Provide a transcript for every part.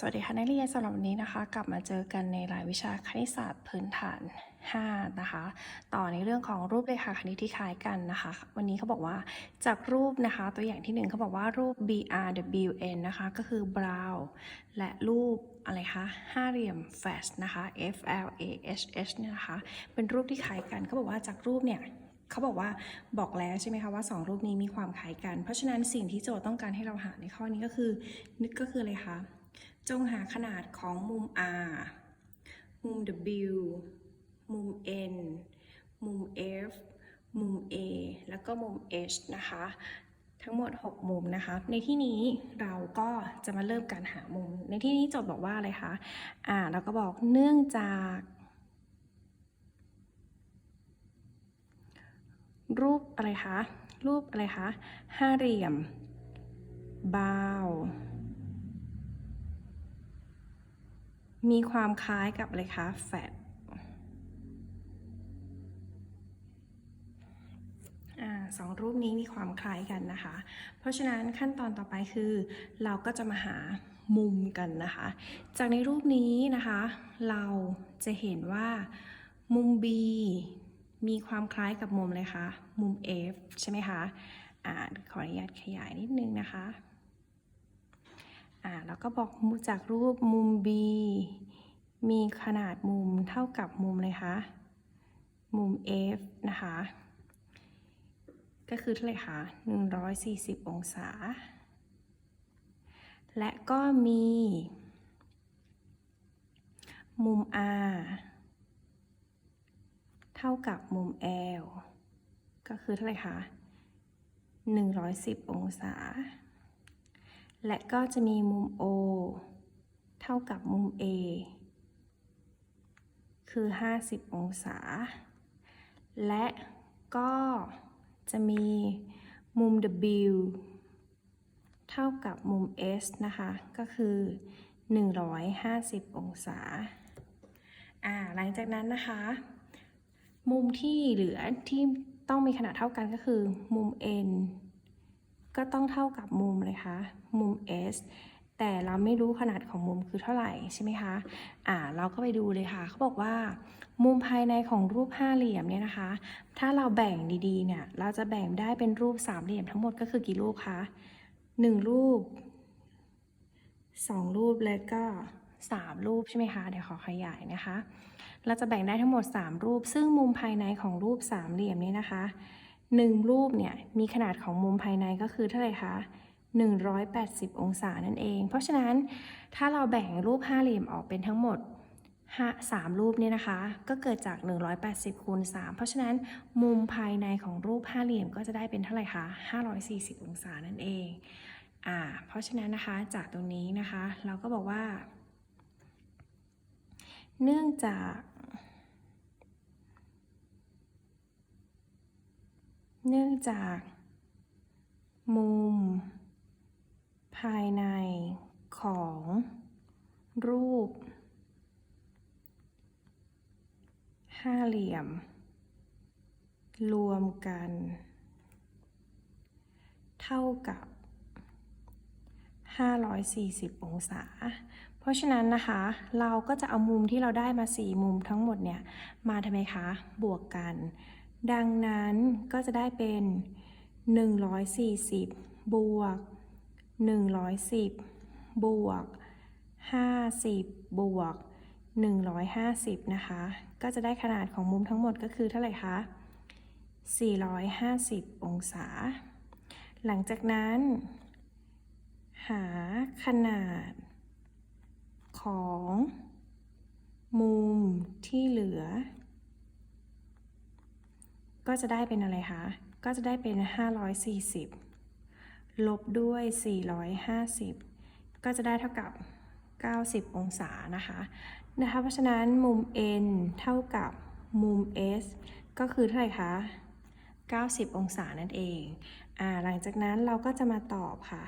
สวัสดีค่ะนักเรียนสำหรับวันนี้นะคะ กลับมาเจอกันในรายวิชาคณิตศาสตร์พื้นฐาน 5 นะคะ ต่อในเรื่องของรูปเรขาคณิตที่คล้ายกันนะคะ วันนี้เขาบอกว่าจากรูปนะคะ ตัวอย่างที่หนึ่งเขาบอกว่ารูป BRWN นะคะ ก็คือ brown และรูปอะไรคะห้าเหลี่ยม flash นะคะ FLASH เนี่ยนะคะ เป็นรูปที่คล้ายกันเขาบอกว่าจากรูปเนี่ยเขาบอกว่าบอกแล้วใช่ไหมคะว่า 2 รูปนี้มีความคล้ายกัน เพราะฉะนั้นสิ่งที่โจทย์ต้องการให้เราหาในข้อนี้ก็คือนึกก็คืออะไรคะ จงหาขนาดของมุม R มุม W มุม N มุม F มุม A แล้วก็มุม H นะคะ ทั้งหมด 6 มุมนะคะ ในที่นี้เราก็จะมาเริ่มการหามุม ในที่นี้โจทย์บอกว่าอะไรคะ อ่า เราก็บอกเนื่องจากรูปอะไรคะ รูปอะไรคะ ห้าเหลี่ยม บาว มีความคล้ายกับอะไรคะแฟตสองรูปนี้มีความคล้ายกันนะคะ เพราะฉะนั้นขั้นตอนต่อไปคือเราก็จะมาหามุมกันนะคะ จากในรูปนี้นะคะ เราจะเห็นว่ามุม B มีความคล้ายกับมุมเลยคะมุม F ใช่ไหมคะอ่าขออนุญาตขยายนิดนึงนะคะ อ่าแล้วก็บอกจากรูปมุม B มีขนาดมุมเท่ากับมุมเลยคะ มุม F นะคะ ก็คือเท่าไหร่คะ140 องศา และก็มี มุม R เท่ากับมุม L ก็คือเท่าไหร่คะ110 องศา และก็จะมีมุม O เท่ากับมุม A คือ 50 องศา และก็จะมีมุม W เท่ากับมุม S นะคะ ก็คือ 150 องศา อ่า หลังจากนั้นนะคะ มุมที่เหลือที่ต้องมีขนาดเท่ากันก็คือมุม N ก็ต้องเท่ากับมุมเลยคะมุม S แต่เราไม่รู้ขนาดของมุมคือเท่าไหร่ใช่ไหมคะ อ่า เราก็ไปดูเลยค่ะ เขาบอกว่า มุมภายในของรูปห้าเหลี่ยมเนี่ยนะคะ ถ้าเราแบ่งดีๆ เนี่ย เราจะแบ่งได้เป็นรูปสามเหลี่ยมทั้งหมดก็คือกี่รูปคะหนึ่งรูปสองรูปและก็สามรูปใช่ไหมคะ เดี๋ยวขอขยายนะคะ เราจะแบ่งได้ทั้งหมด3รูป ซึ่งมุมภายในของรูปสามเหลี่ยมนี้นะคะ 1 รูปเนี่ยมีขนาดของมุมภายในก็คือเท่าไหร่คะ180 องศานั่นเอง เพราะฉะนั้นถ้าเราแบ่งรูปห้าเหลี่ยมออกเป็นทั้งหมด5 3รูปเนี่ยนะคะ ก็เกิดจาก 180คูณ3เพราะฉะนั้นมุมภายในของรูปห้าเหลี่ยมก็จะได้เป็นเท่าไหร่คะ540 องศานั่นเอง อ่า เพราะฉะนั้นนะคะจากตรงนี้นะคะ เราก็บอกว่า เนื่องจาก เนื่องจาก มุม ภายในของรูป ห้าเหลี่ยม รวมกัน เท่ากับ 540 องศา เพราะฉะนั้นนะคะ เราก็จะเอามุมที่เราได้มา 4 มุมทั้งหมดเนี่ย มาทำไมคะ บวกกัน ดังนั้นก็จะได้เป็น 140 บวก 110 บวก 50 บวก 150 นะคะ ก็จะได้ขนาดของมุมทั้งหมดก็คือเท่าไหร่คะ 450 องศา หลังจากนั้น หาขนาดของมุมที่เหลือ ก็จะได้เป็นอะไรคะ ก็จะได้เป็น 540 ลบด้วย 450 ก็จะได้เท่ากับ 90 องศานะคะนะคะ เพราะฉะนั้นมุม n เท่ากับมุม s ก็คือเท่าไหร่คะ 90 องศานั่นเองอ่าหลังจากนั้นเราก็จะมาตอบค่ะ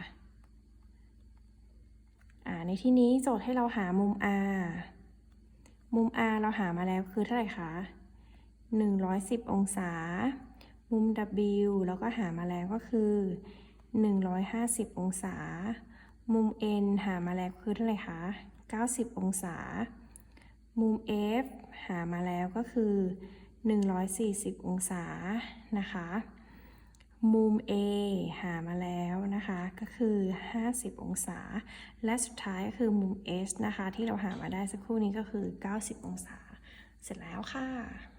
อ่าในที่นี้โจทย์ให้เราหามุม r มุม r เราหามาแล้วคือเท่าไหร่คะ 110 องศา มุม w เราก็หามาแล้วก็คือ 150 องศา มุม n หามาแล้วคือเท่าไหร่คะ 90 องศา มุม f หามาแล้วก็คือ 140 องศา นะคะ มุม A หามาแล้วนะคะ ก็คือ 50 องศา และสุดท้ายก็คือมุม S นะคะ ที่เราหามาได้สักครู่นี้ก็คือ 90 องศา เสร็จแล้วค่ะ